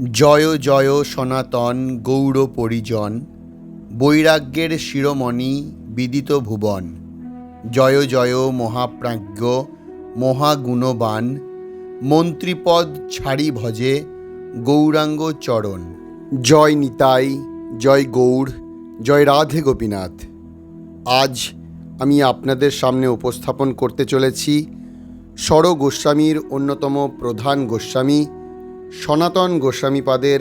জয় জয় সনাতন গৌর পরিজন, বৈরাগ্যের শিরোমণি বিদিত ভুবন, জয় জয় মহাপ্রাজ্ঞ মহাগুণবান, মন্ত্রীপদ ছাড়ি ভজে গৌরাঙ্গ চরণ। জয় নিতাই, জয় গৌর, জয় রাধে গোপীনাথ। আজ আমি আপনাদের সামনে উপস্থাপন করতে চলেছি স্বর গোস্বামীর অন্যতম প্রধান গোস্বামী সনাতন গোস্বামীপাদের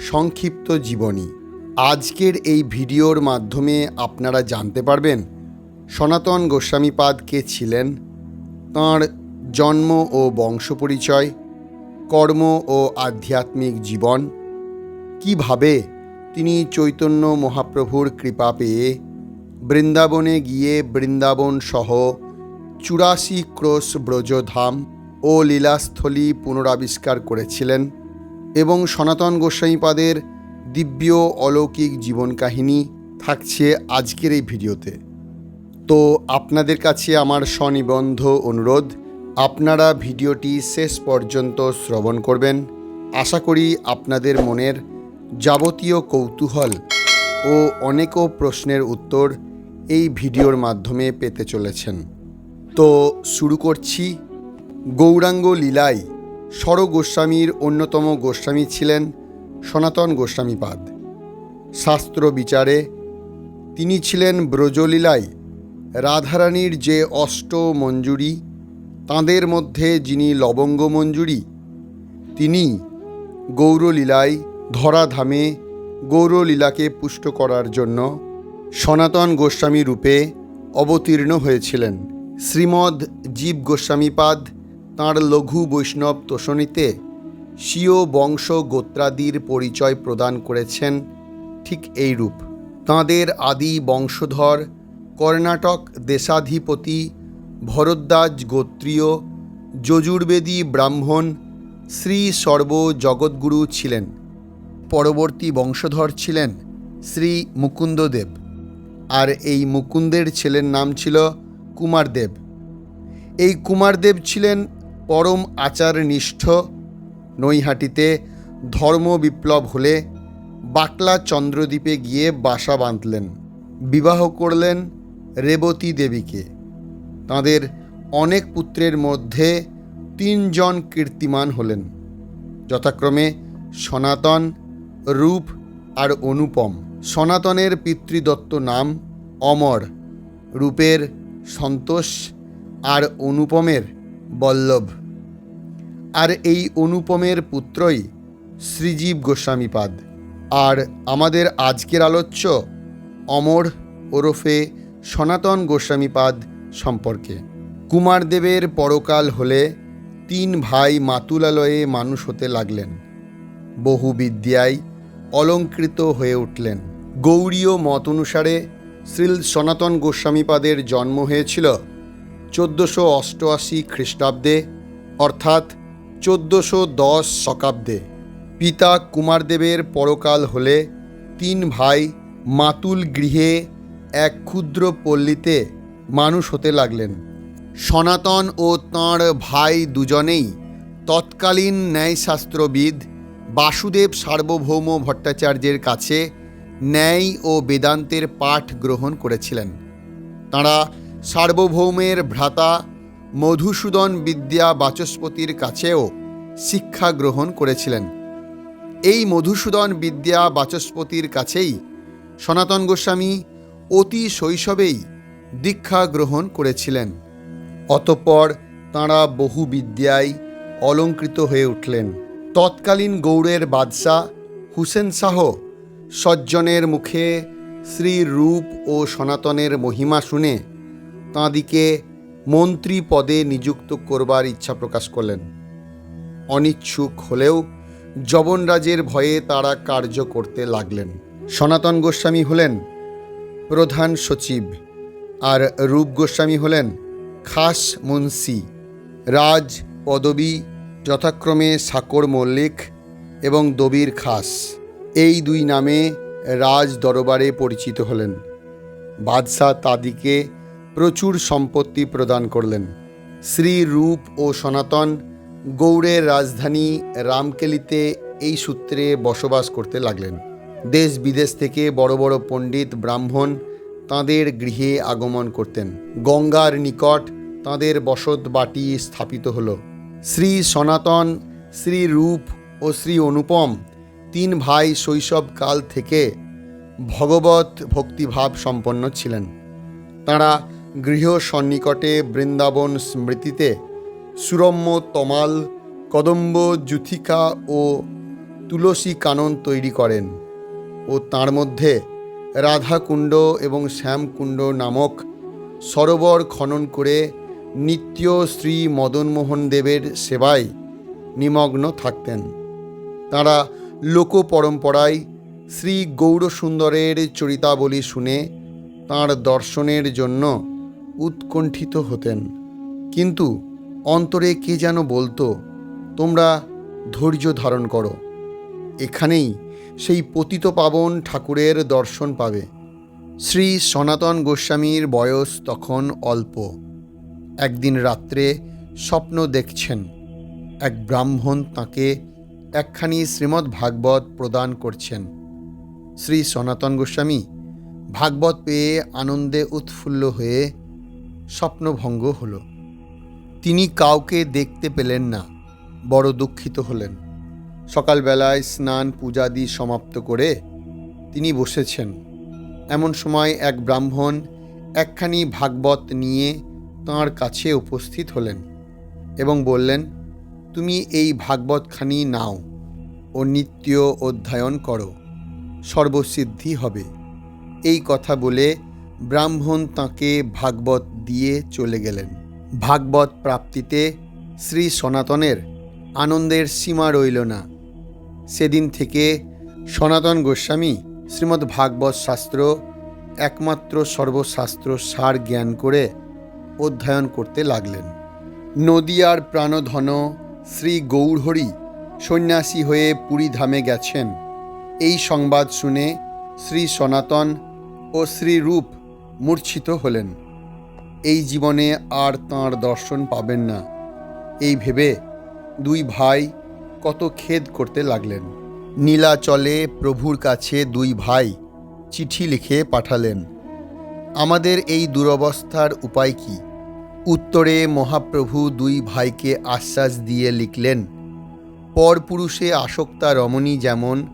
সংক্ষিপ্ত জীবনী। আজকের এই ভিডিওর মাধ্যমে আপনারা জানতে পারবেন, সনাতন গোস্বামীপাদ কে ছিলেন, তাঁর জন্ম ও বংশ পরিচয়, কর্ম ও আধ্যাত্মিক জীবন, কীভাবে তিনি চৈতন্য মহাপ্রভুর কৃপা পেয়ে বৃন্দাবনে গিয়ে বৃন্দাবন সহ চুরাশি ক্রোশ ব্রজধাম ও লীলাস্থলী পুনরাবিষ্কার করেছিলেন এবং সনাতন গোস্বাইপাদের দিব্য অলৌকিক জীবন কাহিনী থাকছে আজকের এই ভিডিওতে। তো আপনাদের কাছে আমার স্বনিবন্ধ অনুরোধ, আপনারা ভিডিওটি শেষ পর্যন্ত শ্রবণ করবেন। আশা করি আপনাদের মনের যাবতীয় কৌতূহল ও অনেকও প্রশ্নের উত্তর এই ভিডিওর মাধ্যমে পেতে চলেছেন। তো শুরু করছি। গৌরাঙ্গ লীলাই স্বর গোস্বামীর অন্যতম গোস্বামী ছিলেন সনাতন গোস্বামীপাদ। শাস্ত্র বিচারে তিনি ছিলেন ব্রজলীলায় রাধারানীর যে অষ্ট মঞ্জুরি, তাঁদের মধ্যে যিনি লবঙ্গ মঞ্জুরি, তিনি গৌরলীলায় ধরাধামে গৌরলীলাকে পুষ্ট করার জন্য সনাতন গোস্বামী রূপে অবতীর্ণ হয়েছিলেন। শ্রীমদ জীব গোস্বামীপাদ তাঁর লঘু বৈষ্ণব তোষণীতে স্বীয় বংশ গোত্রাদির পরিচয় প্রদান করেছেন ঠিক এই রূপ। তাঁদের আদি বংশধর কর্ণাটক দেশাধিপতি ভরদ্বাজ গোত্রীয় যজুর্বেদী ব্রাহ্মণ শ্রী সর্ব জগৎগুরু ছিলেন। পরবর্তী বংশধর ছিলেন শ্রী মুকুন্দদেব আর এই মুকুন্দের ছেলের নাম ছিল কুমারদেব। এই কুমারদেব ছিলেন পরম আচারনিষ্ঠ নৈহাটিতে ধর্ম বিপ্লব হলে বাকলা চন্দ্রদ্বীপে গিয়ে বাসা বাঁধলেন। বিবাহ করলেন রেবতী দেবীকে। তাঁদের অনেক পুত্রের মধ্যে তিনজন কীর্তিমান হলেন। যথাক্রমে সনাতন, রূপ আর অনুপম। সনাতনের পিতৃদত্ত নাম অমর। রূপের সন্তোষ আর অনুপমের বল্লভ। আর এই অনুপমের পুত্রই শ্রীজীব গোস্বামীপাদ আর আমাদের আজকের আলোচ্য অমর ওরফে সনাতন গোস্বামীপাদ সম্পর্কে। কুমারদেবের পরকাল হলে তিন ভাই মাতুলালয়ে মানুষ হতে লাগলেন। বহু বিদ্যায় অলঙ্কৃত হয়ে উঠলেন। গৌড়ীয় মত অনুসারে শ্রীল সনাতন গোস্বামীপাদের জন্ম হয়েছিল চোদ্দোশো অষ্টআশি খ্রিস্টাব্দে, অর্থাৎ চোদ্দোশো দশ শকাব্দে, পিতা কুমারদেবের পরকাল হলে তিন ভাই মাতুল গৃহে এক ক্ষুদ্র পল্লীতে মানুষ হতে লাগলেন। সনাতন ও তাঁর ভাই দুজনেই তৎকালীন ন্যায়শাস্ত্রবিদ বাসুদেব সার্বভৌম ভট্টাচার্যের কাছে ন্যায় ও বেদান্তের পাঠ গ্রহণ করেছিলেন। তাঁরা সার্বভৌমের ভ্রাতা মধুসূদন বিদ্যা বাচস্পতির কাছেও শিক্ষা গ্রহণ করেছিলেন। এই মধুসূদন বিদ্যা বাচস্পতির কাছেই সনাতন গোস্বামী অতি শৈশবেই দীক্ষা গ্রহণ করেছিলেন। অতঃপর তাঁরা বহু বিদ্যায় অলঙ্কৃত হয়ে উঠলেন। তৎকালীন গৌড়ের বাদশাহ হুসেন শাহ সজ্জনের মুখে শ্রী রূপ ও সনাতনের মহিমা শুনে তাঁদিকে মন্ত্রী পদে নিযুক্ত করবার ইচ্ছা প্রকাশ করলেন। অনিচ্ছুক হলেও জবনরাজের ভয়ে তারা কার্য করতে লাগলেন। সনাতন গোস্বামী হলেন প্রধান সচিব আর রূপ গোস্বামী হলেন খাস মুন্সি। রাজ পদবী যথাক্রমে সাকর মল্লিক এবং দবির খাস। এই দুই নামে রাজ দরবারে পরিচিত হলেন। বাদশাহ তাদিকে প্রচুর সম্পত্তি প্রদান করলেন। শ্রী রূপ ও সনাতন গৌড়ের রাজধানী রামকেলিতে এই সূত্রে বসবাস করতে লাগলেন। দেশ বিদেশ থেকে বড় বড় পণ্ডিত ব্রাহ্মণ তাঁদের গৃহে আগমন করতেন। গঙ্গার নিকট তাঁদের বসত বাটি স্থাপিত হল। শ্রী সনাতন, শ্রী রূপ ও শ্রী অনুপম তিন ভাই শৈশবকাল থেকে ভগবত ভক্তিভাব সম্পন্ন ছিলেন। তাঁরা গৃহ সন্নিকটে বৃন্দাবন স্মৃতিতে সুরম্য তমাল, কদম্ব জুথিকা ও তুলসী কানন তৈরি করেন ও তার মধ্যে রাধাকুণ্ড এবং শ্যামকুণ্ড নামক সরোবর খনন করে নিত্য শ্রী মদনমোহন দেবের সেবায় নিমগ্ন থাকতেন। তাঁরা লোক পরম্পরায় শ্রী গৌরসুন্দরের চরিতাবলী শুনে তাঁর দর্শনের জন্য উৎকণ্ঠিত হতেন। কিন্তু অন্তরে কে যেন বলতো, তোমরা ধৈর্য ধারণ করো। এখানেই সেই পতিত পাবন ঠাকুরের দর্শন পাবে। শ্রী সনাতন গোস্বামীর বয়স তখন অল্প। একদিন রাত্রে স্বপ্ন দেখছেন। এক ব্রাহ্মণ তাকে একখানি শ্রীমদ্ ভাগবত প্রদান করছেন। শ্রী সনাতন গোস্বামী ভাগবত পেয়ে আনন্দে উৎফুল্ল হয়ে স্বপ্নভঙ্গ হল। তিনি কাউকে দেখতে পেলেন না, বড় দুঃখিত হলেন। সকালবেলায় স্নান পূজাদি সমাপ্ত করে তিনি বসেছেন। এমন সময় এক ব্রাহ্মণ একখানি ভাগবত নিয়ে তাঁর কাছে উপস্থিত হলেন এবং বললেন, তুমি এই ভাগবতখানি নাও ও নিত্য অধ্যয়ন করো, সর্বসিদ্ধি হবে। এই কথা বলে ব্রাহ্মণ তাঁকে ভাগবত দিয়ে চলে গেলেন। ভাগবত প্রাপ্তিতে শ্রী সনাতনের আনন্দের সীমা রইল না। সেদিন থেকে সনাতন গোস্বামী শ্রীমদ্ ভাগবত শাস্ত্র একমাত্র সর্বশাস্ত্র সার জ্ঞান করে অধ্যয়ন করতে লাগলেন। নদিয়ার প্রাণধন শ্রী গৌরহরি সন্ন্যাসী হয়ে পুরী ধামে গেছেন। এই সংবাদ শুনে শ্রী সনাতন ও শ্রী রূপ মূর্ছিত হলেন। এই জীবনে আর তাঁর দর্শন পাবেন না। এই ভেবে দুই ভাই কত খেদ করতে লাগলেন। নীলাচলে প্রভুর কাছে দুই ভাই চিঠি লিখে পাঠালেন। আমাদের এই দুরবস্থার উপায় কি? উত্তরে মহাপ্রভু দুই ভাইকে আশ্বাস দিয়ে লিখলেন, পরপুরুষে আসক্তা রমণী যেমন,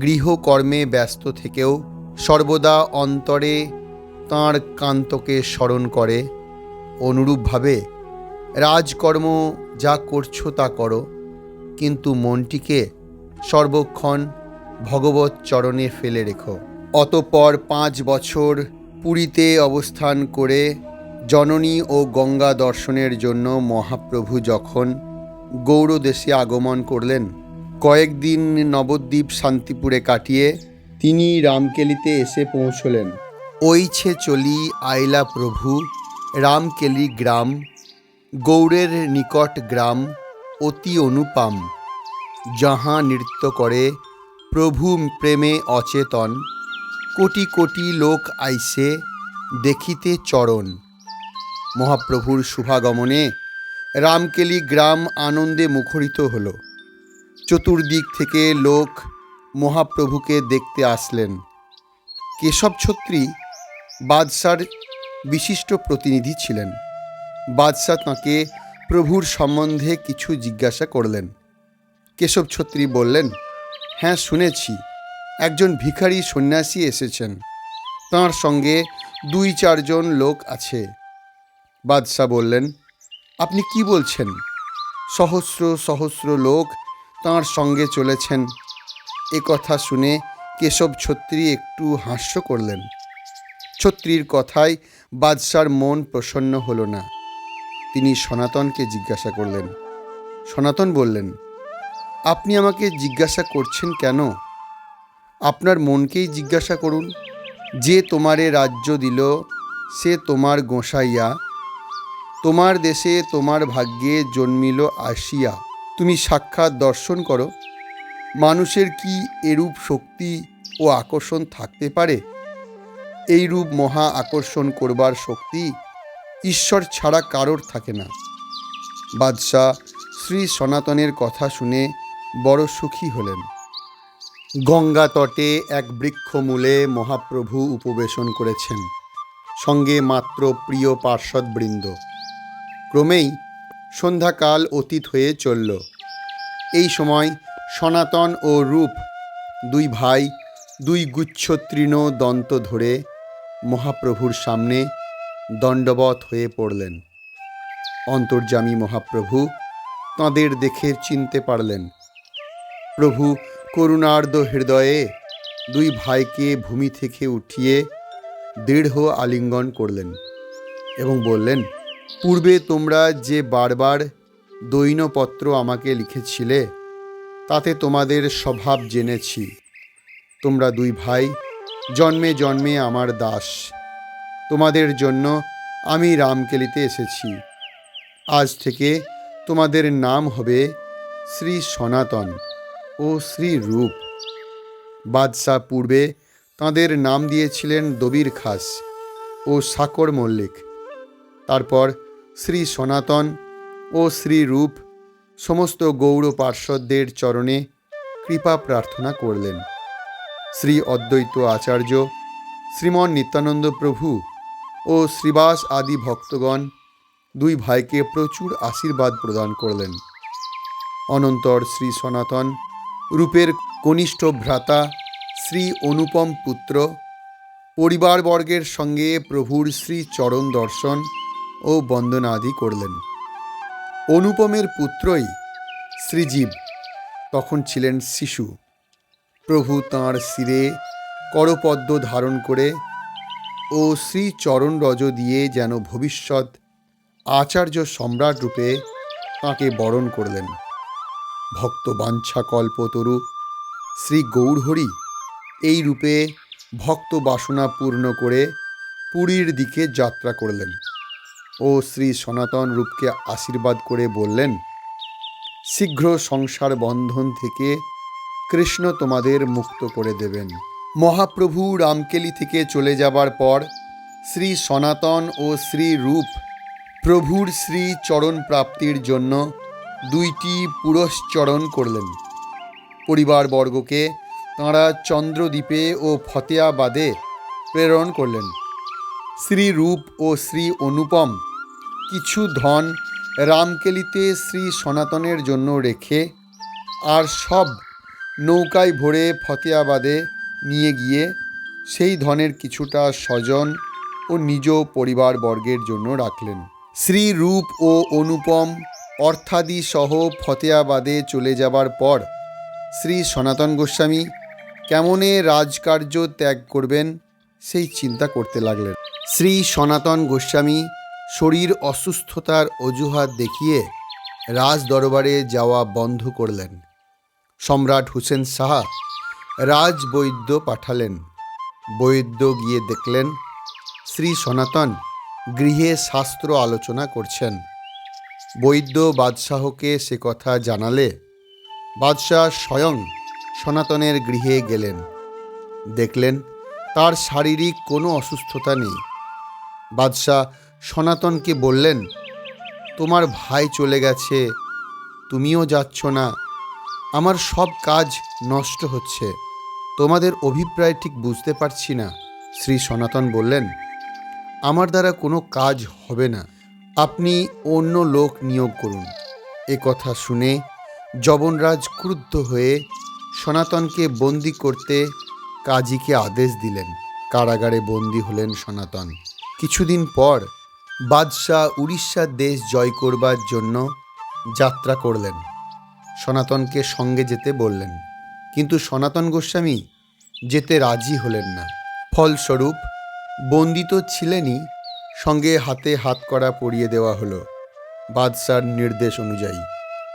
গৃহকর্মে ব্যস্ত থেকেও সর্বদা অন্তরে তাঁর কান্তকে স্মরণ করে, অনুরূপভাবে, রাজকর্ম যা করছ তা করো, কিন্তু মনটিকে সর্বক্ষণ ভগবত চরণে ফেলে রেখো। অতপর পাঁচ বছর পুরীতে অবস্থান করে জননী ও গঙ্গা দর্শনের জন্য মহাপ্রভু যখন গৌড়দেশে আগমন করলেন, কয়েকদিন নবদ্বীপ শান্তিপুরে কাটিয়ে তিনি রামকেলিতে এসে পৌঁছলেন। ওইছে চলি আইলা প্রভু, রামকেলি গ্রাম গৌড়ের নিকট গ্রাম, অতি অনুপাম, যাহা নৃত্য করে প্রভু প্রেমে অচেতন, কোটি কোটি লোক আইসে দেখিতে চরণ। মহাপ্রভুর শুভাগমনে রামকেলি গ্রাম আনন্দে মুখরিত হল। চতুর্দিক থেকে লোক মহাপ্রভুকে দেখতে আসলেন। কেশব ছত্রী বাদশার বিশিষ্ট প্রতিনিধি ছিলেন। বাদশাহ তাঁকে প্রভুর সম্বন্ধে কিছু জিজ্ঞাসা করলেন। কেশব ছত্রী বললেন হ্যাঁ শুনেছি। একজন ভিখারি সন্ন্যাসী এসেছেন। তাঁর সঙ্গে দুই চারজন লোক আছে। বাদশাহ বললেন, আপনি কি বলছেন? সহস্র সহস্র লোক তাঁর সঙ্গে চলেছেন। এ কথা শুনে কেশব ছত্রী একটু হাস্য করলেন। ছত্রীর কথায় বাদশার মন প্রসন্ন হলো না। তিনি সনাতনকে জিজ্ঞাসা করলেন, সনাতন বললেন, আপনি আমাকে জিজ্ঞাসা করছেন কেন? আপনার মনকেই জিজ্ঞাসা করুন। যে তোমারে রাজ্য দিল, সে তোমার গোসাইয়া। তোমার দেশে তোমার ভাগ্যে জন্মিল আসিয়া। তুমি সাক্ষাৎ দর্শন করো। মানুষের কি এরূপ শক্তি ও আকর্ষণ থাকতে পারে? এই রূপ মহা আকর্ষণ করবার শক্তি ঈশ্বর ছাড়া কারোর থাকে না। বাদশাহ শ্রী সনাতনের কথা শুনে বড় সুখী হলেন। গঙ্গা তটে এক বৃক্ষমূলে মহাপ্রভু উপবেশন করেছেন, সঙ্গে মাত্র প্রিয় পার্শ্বদবৃন্দ। ক্রমেই সন্ধ্যাকাল অতীত হয়ে চলল। এই সময় সনাতন ও রূপ, দুই ভাই, দুই গুচ্ছ তৃণ দন্ত ধরে মহাপ্রভুর সামনে দণ্ডবত হয়ে পড়লেন। অন্তর্যামী মহাপ্রভু তাঁদের দেখে চিনতে পারলেন। প্রভু করুণার্দ হৃদয়ে দুই ভাইকে ভূমি থেকে উঠিয়ে দৃঢ় আলিঙ্গন করলেন এবং বললেন, পূর্বে তোমরা যে বারবার দৈনপত্র আমাকে লিখেছিলে, তাতে তোমাদের স্বভাব জেনেছি। তোমরা দুই ভাই জন্মে জন্মে আমার দাস। তোমাদের জন্য আমি রামকেলিতে এসেছি। আজ থেকে তোমাদের নাম হবে শ্রী সনাতন ও শ্রী রূপ। বাদশাহ পূর্বে তাঁদের নাম দিয়েছিলেন দবির খাস ও সাকর মল্লিক। তারপর শ্রী সনাতন ও শ্রী রূপ সমস্ত গৌর পার্শ্বদের চরণে কৃপা প্রার্থনা করলেন। শ্রী অদ্বৈত আচার্য, শ্রীমন নিত্যানন্দ প্রভু ও শ্রীবাস আদি ভক্তগণ দুই ভাইকে প্রচুর আশীর্বাদ প্রদান করলেন। অনন্তর শ্রী সনাতন রূপের কনিষ্ঠ ভ্রাতা শ্রী অনুপম পুত্র, পরিবারবর্গের সঙ্গে প্রভুর শ্রী চরণ দর্শন ও বন্দনাদি করলেন। অনুপমের পুত্রই শ্রীজীব, তখন ছিলেন শিশু। প্রভু তাঁর শিরে করপদ্ম ধারণ করে ও শ্রী চরণ রজ দিয়ে যেন ভবিষ্যৎ আচার্য সম্রাট রূপে তাঁকে বরণ করলেন। ভক্ত বাঞ্ছা কল্পতরু শ্রী গৌরহরি এই রূপে ভক্ত বাসনা পূর্ণ করে পুরীর দিকে যাত্রা করলেন ও শ্রী সনাতন রূপকে আশীর্বাদ করে বললেন, শীঘ্র সংসার বন্ধন থেকে কৃষ্ণ তোমাদের মুক্ত করে দেবেন। মহাপ্রভু রামকেলি থেকে চলে যাবার পর শ্রী সনাতন ও শ্রী রূপ প্রভুর শ্রী চরণ প্রাপ্তির জন্য দুইটি পুরস্চরণ করলেন। পরিবারবর্গকে তাঁরা চন্দ্রদ্বীপে ও ফতেয়াবাদে প্রেরণ করলেন। শ্রী রূপ ও শ্রী অনুপম কিছু ধন রামকেলিতে শ্রী সনাতনের জন্য রেখে আর সব নৌকায় ভরে ফতেয়াবাদে নিয়ে গিয়ে সেই ধনের কিছুটা স্বজন ও নিজ পরিবারবর্গের জন্য রাখলেন। শ্রী রূপ ও অনুপম অর্থাদি সহ ফতেয়াবাদে চলে যাবার পর শ্রী সনাতন গোস্বামী কেমনে রাজকার্য ত্যাগ করবেন সেই চিন্তা করতে লাগলেন। শ্রী সনাতন গোস্বামী শরীর অসুস্থতার অজুহাত দেখিয়ে রাজ দরবারে যাওয়া বন্ধ করলেন। সম্রাট হুসেন সাহা রাজ বৈদ্য পাঠালেন। বৈদ্য গিয়ে দেখলেন শ্রী সনাতন গৃহে শাস্ত্র আলোচনা করছেন। বৈদ্য বাদশাহকে সে কথা জানালে, বাদশাহ স্বয়ং সনাতনের গৃহে গেলেন। দেখলেন, তার শারীরিক কোনো অসুস্থতা নেই। বাদশাহ সনাতনকে বললেন, তোমার ভাই চলে গেছে, তুমিও যাচ্ছ না আমার সব কাজ নষ্ট হচ্ছে। তোমাদের অভিপ্রায় ঠিক বুঝতে পারছি না, শ্রী সনাতন বললেন। আমার দ্বারা কোনো কাজ হবে না। আপনি অন্য লোক নিয়োগ করুন। এ কথা শুনে জবনরাজ ক্রুদ্ধ হয়ে সনাতনকে বন্দি করতে কাজীকে আদেশ দিলেন। কারাগারে বন্দি হলেন সনাতন। কিছুদিন পর বাদশাহ উড়িষ্যার দেশ জয় করবার জন্য যাত্রা করলেন। সনাতনকে সঙ্গে যেতে বললেন। কিন্তু সনাতন গোস্বামী যেতে রাজি হলেন না। ফলস্বরূপ বন্দি তো ছিলেনই, সঙ্গে হাতে হাত করা পরিয়ে দেওয়া হলো বাদশার নির্দেশ অনুযায়ী।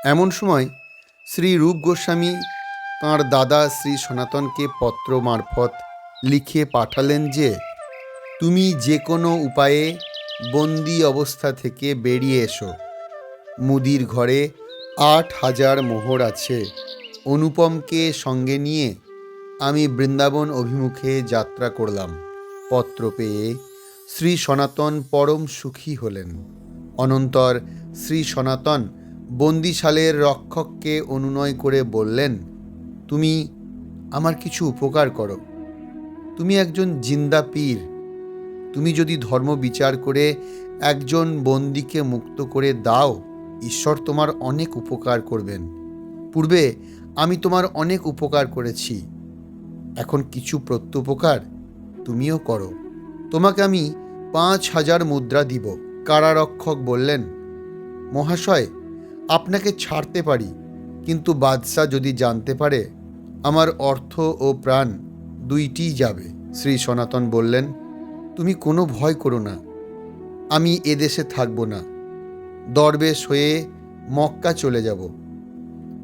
এমন সময় শ্রী রূপ গোস্বামী তাঁর দাদা শ্রী সনাতনকে পত্র মারফত লিখে পাঠালেন যে, তুমি যে কোনো উপায়ে বন্দি অবস্থা থেকে বেরিয়ে এসো। মুদির ঘরে আট হাজার মোহর আছে। অনুপমকে সঙ্গে নিয়ে আমি বৃন্দাবন অভিমুখে যাত্রা করলাম। পত্র পেয়ে শ্রী সনাতন পরম সুখী হলেন। অনন্তর শ্রী সনাতন বন্দিশালের রক্ষককে অনুনয় করে বললেন, তুমি আমার কিছু উপকার করো। তুমি একজন জিন্দা পীর। তুমি যদি ধর্ম বিচার করে একজন বন্দিকে মুক্ত করে দাও ঈশ্বর তোমার অনেক উপকার করবেন। পূর্বে আমি তোমার অনেক উপকার করেছি। এখন কিছু প্রত্যুপকার তুমিও করো। তোমাকে আমি পাঁচ হাজার মুদ্রা দিব, কারারক্ষক বললেন। মহাশয়, আপনাকে ছাড়তে পারি, কিন্তু বাদশাহ যদি জানতে পারে, আমার অর্থ ও প্রাণ দুইটিই যাবে। শ্রী সনাতন বললেন, তুমি কোনো ভয় করো না, আমি এদেশে থাকব না। দরবেশ হয়ে মক্কা চলে যাব।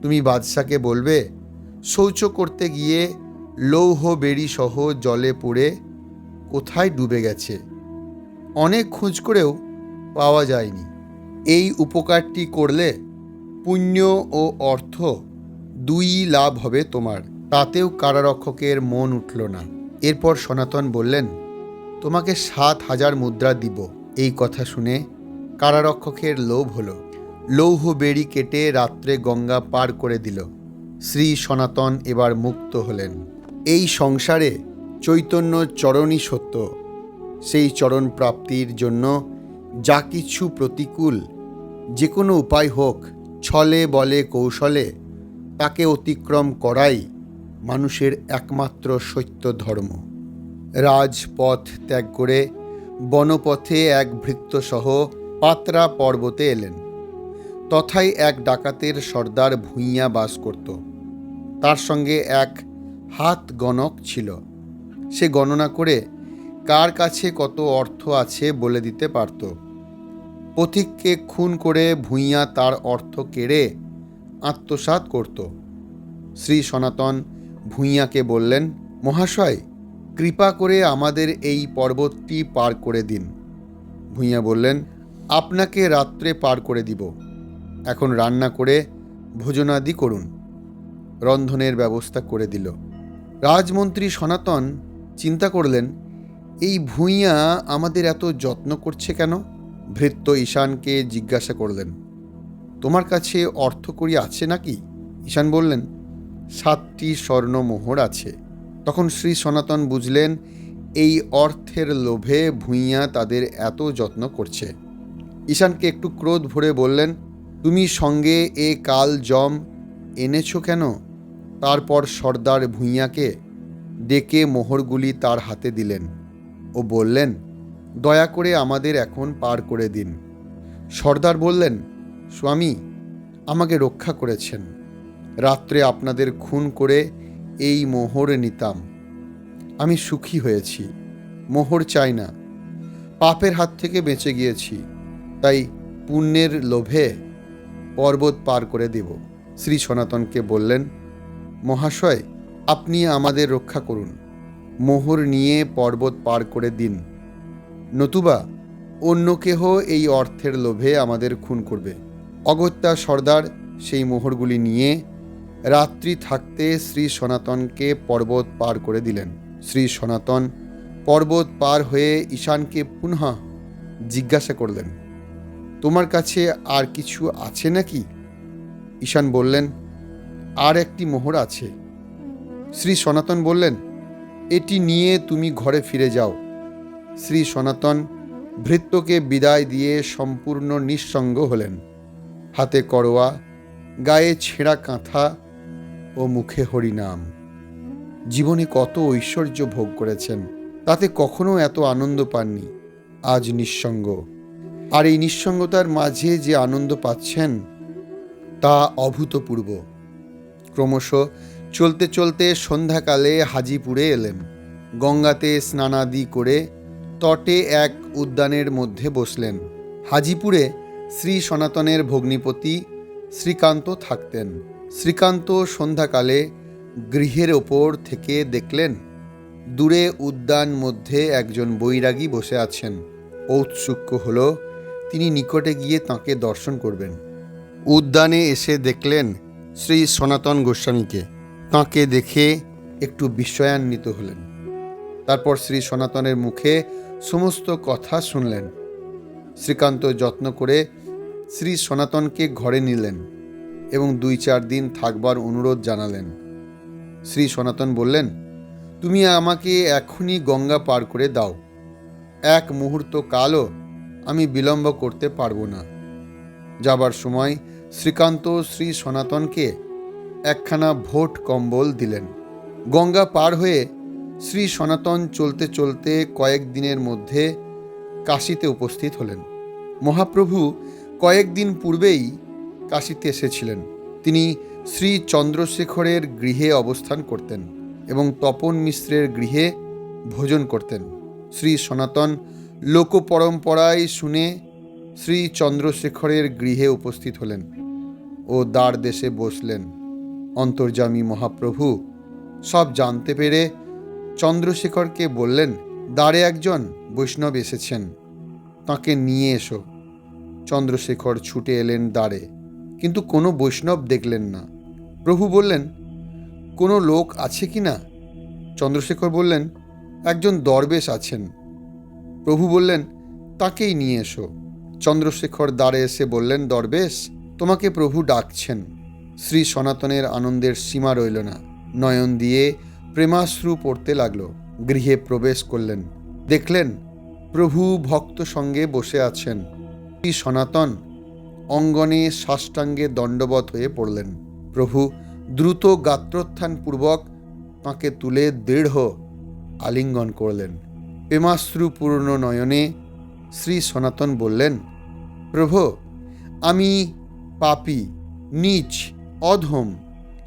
তুমি বাদশাকে বলবে, শৌচ করতে গিয়ে লৌহ সহ জলে পড়ে কোথায় ডুবে গেছে? অনেক খোঁজ করেও পাওয়া যায়নি। এই উপকারটি করলে পুণ্য ও অর্থ দুই লাভ হবে তোমার। তাতেও কারারক্ষকের মন উঠল না। এরপর সনাতন বললেন, তোমাকে সাত হাজার মুদ্রা দিব। এই কথা শুনে কারারক্ষকের লোভ হলো। লৌহ বেড়ি কেটে রাত্রে গঙ্গা পার করে দিল। শ্রী সনাতন এবার মুক্ত হলেন। এই সংসারে চৈতন্য চরণই সত্য। সেই চরণ প্রাপ্তির জন্য যা কিছু প্রতিকূল, যে কোনো উপায় হোক, ছলে বলে কৌশলে তাকে অতিক্রম করাই মানুষের একমাত্র সত্য ধর্ম। রাজপথ ত্যাগ করে বনপথে এক ভৃত্যসহ পাত্রা পর্বতে এলেন। তথায় এক ডাকাতের সর্দার ভূঁইয়া বাস করত। তার সঙ্গে এক হাত গণক ছিল। সে গণনা করে কার কাছে কত অর্থ আছে বলে দিতে পারত। পথিককে খুন করে ভূঁইয়া তার অর্থ কেড়ে আত্মসাৎ করত। শ্রী সনাতন ভূঁইয়াকে বললেন, মহাশয়, কৃপা করে আমাদের এই পর্বতটি পার করে দিন। ভূঁইয়া বললেন আপনাকে রাত্রে পার করে দিব। এখন রান্না করে ভোজনাদি করুন। রন্ধনের ব্যবস্থা করে দিল। রাজমন্ত্রী সনাতন চিন্তা করলেন, এই ভূঁইয়া আমাদের এত যত্ন করছে কেন? ভৃত্য ঈশানকে জিজ্ঞাসা করলেন, তোমার কাছে অর্থকড়ি আছে নাকি? ঈশান বললেন, সাতটি স্বর্ণমোহর আছে। তখন শ্রী সনাতন বুঝলেন, এই অর্থের লোভে ভূঁইয়া তাদের এত যত্ন করছে। ঈশানকে একটু ক্রোধ ভরে বললেন, তুমি সঙ্গে এ কাল জম এনেছো কেন? তারপর সর্দার ভূঁইয়াকে ডেকে মোহরগুলি তার হাতে দিলেন ও বললেন, দয়া করে আমাদের এখন পার করে দিন। সর্দার বললেন, স্বামী, আমাকে রক্ষা করেছেন। রাত্রে আপনাদের খুন করে এই মোহর নিতাম। আমি সুখী হয়েছি, মোহর চাই না। পাপের হাত থেকে বেঁচে গিয়েছি। তাই পুণ্যের লোভে পর্বত পার করে দেব। শ্রী সনাতনকে বললেন, মহাশয়, আপনি আমাদের রক্ষা করুন। মোহর নিয়ে পর্বত পার করে দিন। নতুবা অন্য কেহ এই অর্থের লোভে আমাদের খুন করবে। অগত্যা সর্দার, সেই মোহরগুলি নিয়ে রাত্রি থাকতে শ্রী সনাতনকে পর্বত পার করে দিলেন। শ্রী সনাতন পর্বত পার হয়ে ঈশানকে পুনঃ জিজ্ঞাসা করলেন তোমার কাছে আর কিছু আছে নাকি? ঈশান বললেন, আর একটি মোহর আছে। শ্রী সনাতন বললেন, এটি নিয়ে তুমি ঘরে ফিরে যাও। শ্রী সনাতন ভৃত্যকে বিদায় দিয়ে সম্পূর্ণ নিঃসঙ্গ হলেন। হাতে করোয়া, গায়ে ছেঁড়া কাঁথা ও মুখে হরিনাম। জীবনে কত ঐশ্বর্য ভোগ করেছেন, তাতে কখনো এত আনন্দ পাননি। আজ নিঃসঙ্গ। আর এই নিঃসঙ্গতার মাঝে যে আনন্দ পাচ্ছেন, তা অভূতপূর্ব। ক্রমশ চলতে চলতে সন্ধ্যাকালে হাজিপুরে এলেন। গঙ্গাতে স্নানাদি করে তটে এক উদ্যানের মধ্যে বসলেন। হাজিপুরে শ্রী সনাতনের ভগ্নিপতি শ্রীকান্ত থাকতেন। শ্রীকান্ত সন্ধ্যাকালে গৃহের ওপর থেকে দেখলেন, দূরে উদ্যান মধ্যে একজন বৈরাগী বসে আছেন। ঔৎসুক্য হল তিনি নিকটে গিয়ে তাঁকে দর্শন করবেন। উদ্যানে এসে দেখলেন শ্রী সনাতন গোস্বামীকে। তাঁকে দেখে একটু বিস্ময়ান্বিত হলেন। তারপর শ্রী সনাতনের মুখে সমস্ত কথা শুনলেন। শ্রীকান্ত যত্ন করে শ্রী সনাতনকে ঘরে নিলেন এবং দুই চার দিন থাকবার অনুরোধ জানালেন। শ্রী সনাতন বললেন, তুমি আমাকে এখনই গঙ্গা পার করে দাও। এক মুহূর্ত কালও আমি বিলম্ব করতে পারব না। যাবার সময় শ্রীকান্ত শ্রী সনাতনকে একখানা ভোট কম্বল দিলেন। গঙ্গা পার হয়ে শ্রী সনাতন চলতে চলতে কয়েক দিনের মধ্যে কাশীতে উপস্থিত হলেন। মহাপ্রভু কয়েকদিন পূর্বেই কাশীতে এসেছিলেন। তিনি শ্রী চন্দ্রশেখরের গৃহে অবস্থান করতেন এবং তপন মিশ্রের গৃহে ভোজন করতেন। শ্রী সনাতন লোকপরম্পরায় শুনে শ্রী চন্দ্রশেখরের গৃহে উপস্থিত হলেন ও দ্বার দেশে বসলেন। অন্তর্যামী মহাপ্রভু সব জানতে পেরে চন্দ্রশেখরকে বললেন, দ্বারে একজন বৈষ্ণব এসেছেন, তাকে নিয়ে এসো। চন্দ্রশেখর ছুটে এলেন দ্বারে, কিন্তু কোনো বৈষ্ণব দেখলেন না। প্রভু বললেন, কোনো লোক আছে কি না? চন্দ্রশেখর বললেন, একজন দরবেশ আছেন। প্রভু বললেন, তাকেই নিয়ে এসো। চন্দ্রশেখর দ্বারে এসে বললেন, দরবেশ, তোমাকে প্রভু ডাকছেন। শ্রী সনাতনের আনন্দের সীমা রইল না। নয়ন দিয়ে প্রেমাশ্রু পড়তে লাগল। গৃহে প্রবেশ করলেন। দেখলেন, প্রভু ভক্ত সঙ্গে বসে আছেন। শ্রী সনাতন অঙ্গনে সাষ্টাঙ্গে দণ্ডবত হয়ে পড়লেন। প্রভু দ্রুত গাত্রোত্থানপূর্বক তাঁকে তুলে দৃঢ় আলিঙ্গন করলেন। প্রেমাশ্রুপূর্ণ নয়নে শ্রী সনাতন বললেন, প্রভু, আমি পাপি, নীচ, অধম,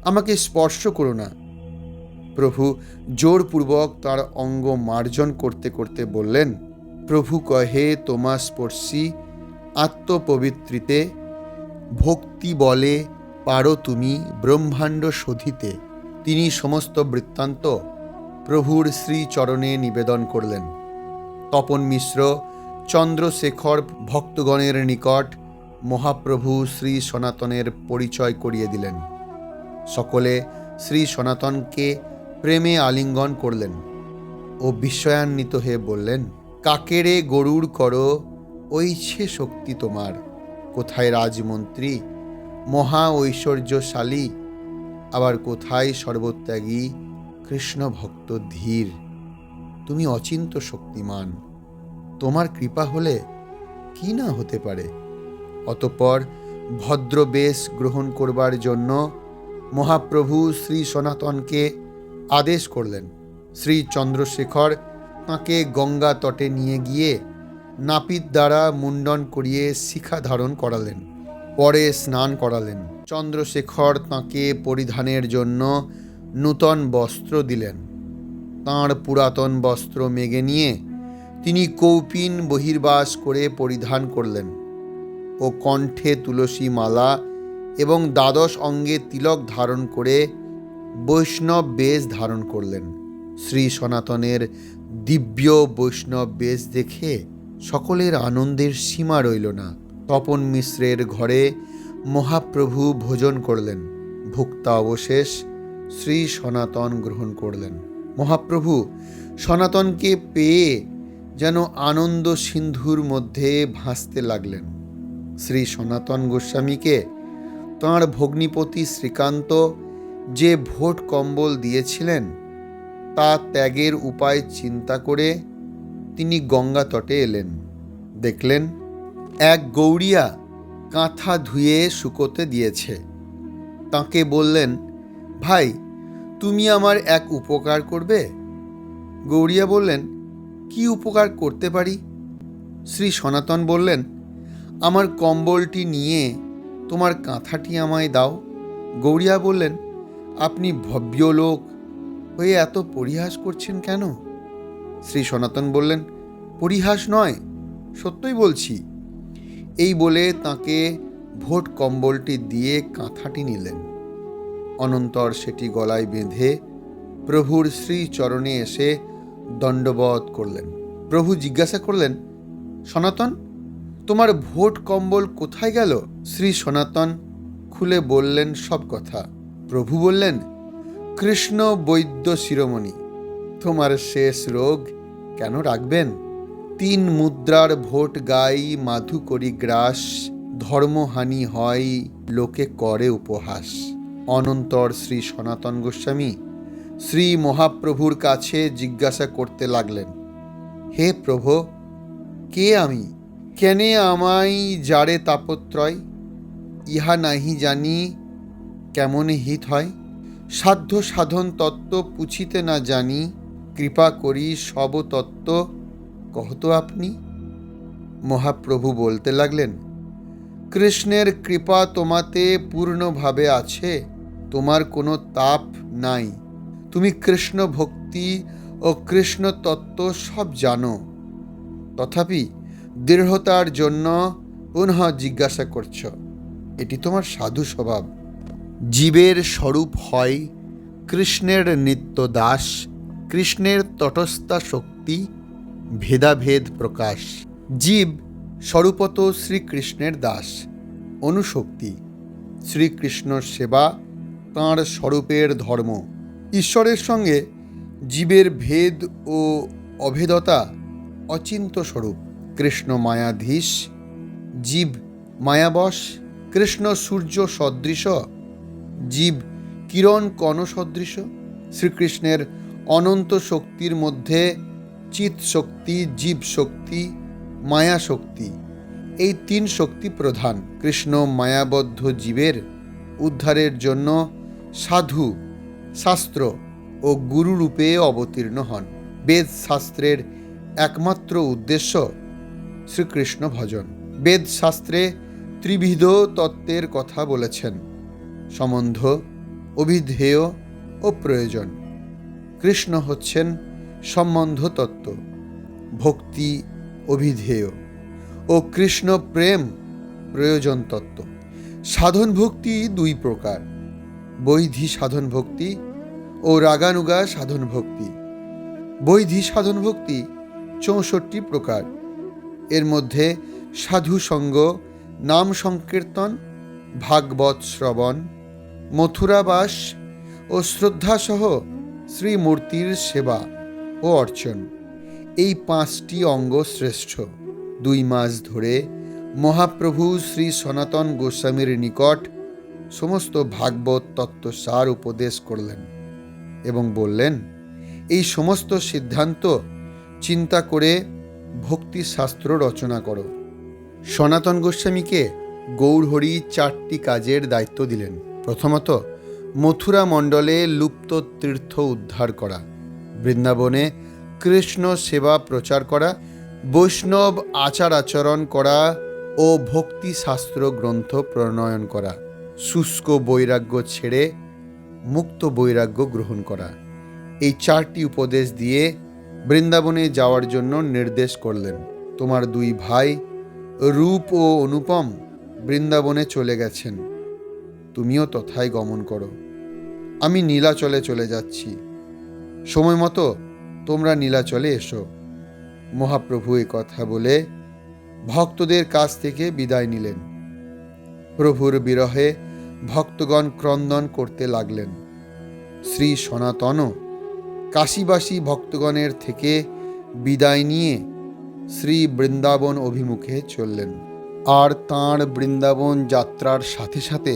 আমাকে স্পর্শ করো না। প্রভু জোরপূর্বক তার অঙ্গ মার্জন করতে করতে বললেন, প্রভু কহে, তোমা স্পর্শী, আত্মপবিত্রিতে, ভক্তি বলে পারো তুমি ব্রহ্মাণ্ড শোধিতে। তিনি সমস্ত বৃত্তান্ত প্রভুর শ্রীচরণে নিবেদন করলেন। তপন মিশ্র, চন্দ্রশেখর ভক্তগণের নিকট মহাপ্রভু শ্রী সনাতনের পরিচয় করিয়ে দিলেন। সকলে শ্রী সনাতনকে প্রেমে আলিঙ্গন করলেন ও বিস্ময়ান্বিত হয়ে বললেন কাকেরে গরুর করো? ঐছে শক্তি তোমার। কোথায় রাজমন্ত্রী? মহা ঐশ্বর্যশালী। আবার কোথায় সর্বত্যাগী? কৃষ্ণ ভক্ত ধীর। তুমি অচিন্ত শক্তিমান। তোমার কৃপা হলে কি না হতে পারে? অতঃপর ভদ্র বেশ গ্রহণ করবার জন্য মহাপ্রভু শ্রী সনাতনকে আদেশ করলেন। শ্রী চন্দ্রশেখর তাঁকে গঙ্গা তটে নিয়ে গিয়ে নাপিত দ্বারা মুন্ডন করিয়ে শিখা ধারণ করালেন। পরে স্নান করালেন। চন্দ্রশেখর তাঁকে পরিধানের জন্য নূতন বস্ত্র দিলেন। তাঁর পুরাতন বস্ত্র মেগে নিয়ে তিনি কৌপিন বহির্বাস করে পরিধান করলেন ও কণ্ঠে তুলসী মালা এবং দ্বাদশ অঙ্গে তিলক ধারণ করে বৈষ্ণব বেশ ধারণ করলেন। শ্রী সনাতনের দিব্য বৈষ্ণব বেশ দেখে সকলের আনন্দের সীমা রইল না। তপন মিশ্রের ঘরে মহাপ্রভু ভোজন করলেন। ভুক্তা অবশেষ শ্রী সনাতন গ্রহণ করলেন। মহাপ্রভু, সনাতনকে পেয়ে যেন আনন্দ সিন্ধুর মধ্যে ভাসতে লাগলেন। শ্রী সনাতন গোস্বামীকে তাঁর ভগ্নিপতি শ্রীকান্ত যে ভোট কম্বল দিয়েছিলেন, তা ত্যাগের উপায় চিন্তা করে তিনি গঙ্গা তটে এলেন। দেখলেন, এক গৌরিয়া কাঁথা ধুয়ে শুকোতে দিয়েছে। তাকে বললেন ভাই, তুমি আমার এক উপকার করবে? গৌরিয়া বললেন, কি উপকার করতে পারি? শ্রী সনাতন বললেন, আমার কম্বলটি নিয়ে তোমার কাঁথাটি আমায় দাও। গৌরিয়া বললেন, আপনি ভব্য লোক, হয়ে এত পরিহাস করছেন কেন? শ্রী সনাতন বললেন, পরিহাস নয়, সত্যই বলছি। এই বলে তাকে ভোট কম্বলটি দিয়ে কাঁথাটি নিলেন। অনন্তর সেটি গলায় বেঁধে প্রভুর শ্রী চরণে এসে দণ্ডবধ করলেন। প্রভু জিজ্ঞাসা করলেন, সনাতন, তোমার ভোট কম্বল কোথায় গেল? শ্রী সনাতন খুলে বললেন, সব কথা। প্রভু বললেন, কৃষ্ণ বৈদ্য শিরোমণি, তোমার শেষ রোগ কেন রাখবেন? তিন মুদ্রার ভোট গাই মাধু করি গ্রাস, ধর্মহানি হয় লোকে করে উপহাস। অনন্তর শ্রী সনাতন গোস্বামী শ্রী মহাপ্রভুর কাছে জিজ্ঞাসা করতে লাগলেন, হে প্রভু, কে আমি? কেনে আমায় যারে তাপত্রয়? ইহা নাহি জানি কেমন হিত হয়? সাধ্য সাধন তত্ত্ব পুছিতে না জানি, কৃপা করি সব তত্ত্ব কহত আপনি? মহাপ্রভু বলতে লাগলেন, কৃষ্ণের কৃপা তোমাতে পূর্ণভাবে আছে তোমার কোনো তাপ নাই। তুমি কৃষ্ণ ভক্তি ও কৃষ্ণ তত্ত্ব সব জানো। তথাপি দৃঢ়তার জন্য পুনঃ জিজ্ঞাসা করছ, এটি তোমার সাধু স্বভাব। জীবের স্বরূপ হয় কৃষ্ণের নিত্য দাস, কৃষ্ণের তটস্থা শক্তি, ভেদাভেদ প্রকাশ। জীব স্বরূপত শ্রীকৃষ্ণের দাস, অনুশক্তি। শ্রীকৃষ্ণ সেবা তাঁর স্বরূপের ধর্ম। ঈশ্বরের সঙ্গে জীবের ভেদ ও অভেদতা অচিন্ত স্বরূপ। কৃষ্ণ মায়াধীশ, জীব মায়াবশ, কৃষ্ণ সূর্য সদৃশ, জীব কিরণ কণ সদৃশ শ্রীকৃষ্ণের অনন্ত শক্তির মধ্যে চিত শক্তি, জীব শক্তি, মায়া শক্তি, এই তিন শক্তি প্রধান। কৃষ্ণ মায়াবদ্ধ জীবের উদ্ধারের জন্য সাধু, শাস্ত্র ও গুরুরূপে অবতীর্ণ হন। বেদ শাস্ত্রের একমাত্র উদ্দেশ্য শ্রীকৃষ্ণ ভজন। বেদ শাস্ত্রে ত্রিবিধ তত্ত্বের কথা বলেছেন। সম্বন্ধ, অভিধেয় ও প্রয়োজন। কৃষ্ণ হচ্ছেন সম্বন্ধ তত্ত্ব, ভক্তি অভিধেয় ও কৃষ্ণ প্রেম প্রয়োজন তত্ত্ব। সাধন ভক্তি দুই প্রকার। বৈধি সাধন ভক্তি ও রাগানুগা সাধন ভক্তি। বৈধি সাধন ভক্তি চৌষট্টি প্রকার। এর মধ্যে সাধু সঙ্গ, নাম সংকীর্তন, ভাগবত শ্রবণ মথুরাবাস ও শ্রদ্ধাসহ শ্রীমূর্তির সেবা ও অর্চন। এই পাঁচটি অঙ্গ শ্রেষ্ঠ। দুই মাস ধরে মহাপ্রভু শ্রী সনাতন গোস্বামীর নিকট সমস্ত ভাগবত তত্ত্বসার উপদেশ করলেন এবং বললেন, এই সমস্ত সিদ্ধান্ত চিন্তা করে ভক্তি শাস্ত্র রচনা করো। সনাতন গোস্বামীকে গৌরহরি চারটি কাজের দায়িত্ব দিলেন। প্রথমত, মথুরা মণ্ডলে লুপ্ত তীর্থ উদ্ধার করা, বৃন্দাবনে কৃষ্ণ সেবা প্রচার করা, বৈষ্ণব আচার আচরণ করা ও ভক্তি শাস্ত্র গ্রন্থ প্রণয়ন করা। শুষ্ক বৈরাগ্য ছেড়ে মুক্ত বৈরাগ্য গ্রহণ করা। এই চারটি উপদেশ দিয়ে বৃন্দাবনে যাওয়ার জন্য নির্দেশ করলেন। তোমার দুই ভাই রূপ ও অনুপম বৃন্দাবনে চলে গেছেন। তুমিও তথায় গমন করো। আমি নীলাচলে চলে যাচ্ছি। সময় মতো তোমরা নীলাচলে এসো। মহাপ্রভু এ কথা বলে ভক্তদের কাছ থেকে বিদায় নিলেন। প্রভুর বিরহে ভক্তগণ ক্রন্দন করতে লাগলেন। শ্রী সনাতন কাশীবাসী ভক্তগণের থেকে বিদায় নিয়ে শ্রী বৃন্দাবন অভিমুখে চললেন। আর তাঁর বৃন্দাবন যাত্রার সাথে সাথে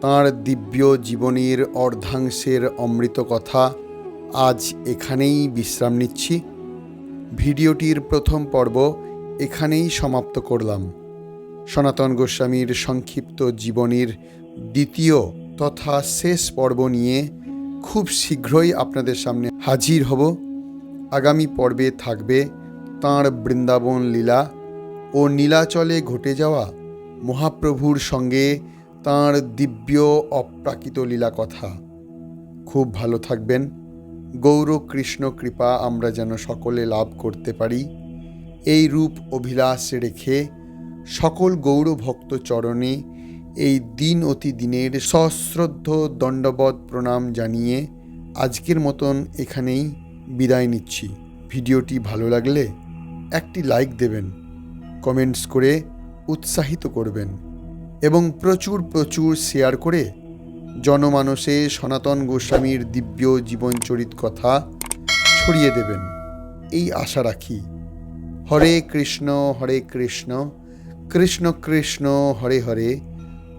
তাঁর দিব্য জীবনীর অর্ধাংশের অমৃত কথা আজ এখানেই বিশ্রাম নিচ্ছি। ভিডিওটির প্রথম পর্ব এখানেই সমাপ্ত করলাম। সনাতন গোস্বামীর সংক্ষিপ্ত জীবনীর দ্বিতীয় তথা শেষ পর্ব নিয়ে খুব শীঘ্রই আপনাদের সামনে হাজির হব। আগামী পর্বে থাকবে তাঁর বৃন্দাবন লীলা ও নীলাচলে ঘটে যাওয়া মহাপ্রভুর সঙ্গে তাঁর দিব্য অপ্রাকৃত লীলা কথা। খুব ভালো থাকবেন। গৌর কৃষ্ণ কৃপা আমরা যেন সকলে লাভ করতে পারি। এই রূপ অভিলাষ রেখে সকল গৌর ভক্ত চরণে এই দিন অতি দিনের সশ্রদ্ধ দণ্ডবধ প্রণাম জানিয়ে আজকের মতন এখানেই বিদায় নিচ্ছি। ভিডিওটি ভালো লাগলে একটি লাইক দেবেন, কমেন্টস করে উৎসাহিত করবেন এবং প্রচুর প্রচুর শেয়ার করে জনমানসে সনাতন গোস্বামীর দিব্য জীবনচরিত কথা ছড়িয়ে দেবেন। এই আশা রাখি। হরে কৃষ্ণ হরে কৃষ্ণ কৃষ্ণ কৃষ্ণ, হরে হরে।